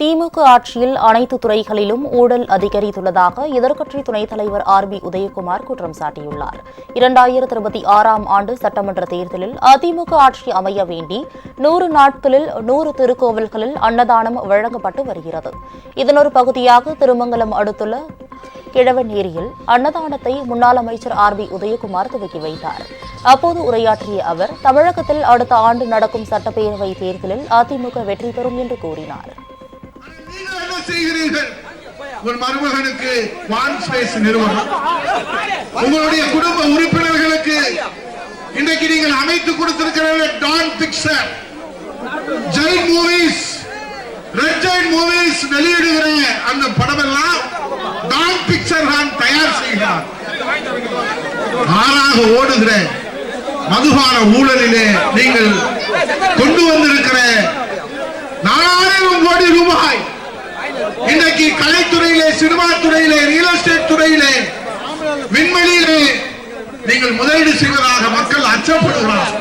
திமுக ஆட்சியில் அனைத்து துறைகளிலும் ஊழல் அதிகரித்துள்ளதாக எதிர்க்கட்சி துணைத் தலைவர் ஆர் பி உதயகுமார் குற்றம் சாட்டியுள்ளார். இரண்டாயிரத்தி இருபத்தி ஆறாம் ஆண்டு சட்டமன்ற தேர்தலில் அதிமுக ஆட்சி அமைய வேண்டி நூறு நாட்களில் நூறு திருக்கோவில்களில் அன்னதானம் வழங்கப்பட்டு வருகிறது. இதன் ஒரு பகுதியாக திருமங்கலம் அடுத்துள்ள கிழவநேரியில் அன்னதானத்தை முன்னாள் அமைச்சர் ஆர் பி உதயகுமார் துவக்கி வைத்தார். அப்போது உரையாற்றிய அவர் தமிழகத்தில் அடுத்த ஆண்டு நடக்கும் சட்டப்பேரவை தேர்தலில் அதிமுக வெற்றி பெறும் என்று கூறினார். செய்கிறீர்கள். உங்கள் மருமகனுக்கு வான் ஸ்பேஸ் நிறுவனம். உங்களுடைய குடும்ப உறுப்பினர்களுக்கு இன்றைக்கு நீங்கள் அமைத்து கொடுத்திருக்கிற Dawn Picture Jai Movies Red Giant Movies வெளியிடுகிற அந்த படம் எல்லாம் டான் பிக்சர் தான் தயார் செய்கிறார். ஆறாக ஓடுகிற மதுபான ஊழலிலே நீங்கள் கொண்டு வந்திருக்கிற நாலாயிரம் கோடி ரூபாய் இன்றைக்கு கலைத்துறையிலே சினிமா துறையிலே ரியல் எஸ்டேட் துறையிலே விண்வெளியிலே நீங்கள் முதலீடு செய்வதாக மக்கள் அச்சப்படுகிறார்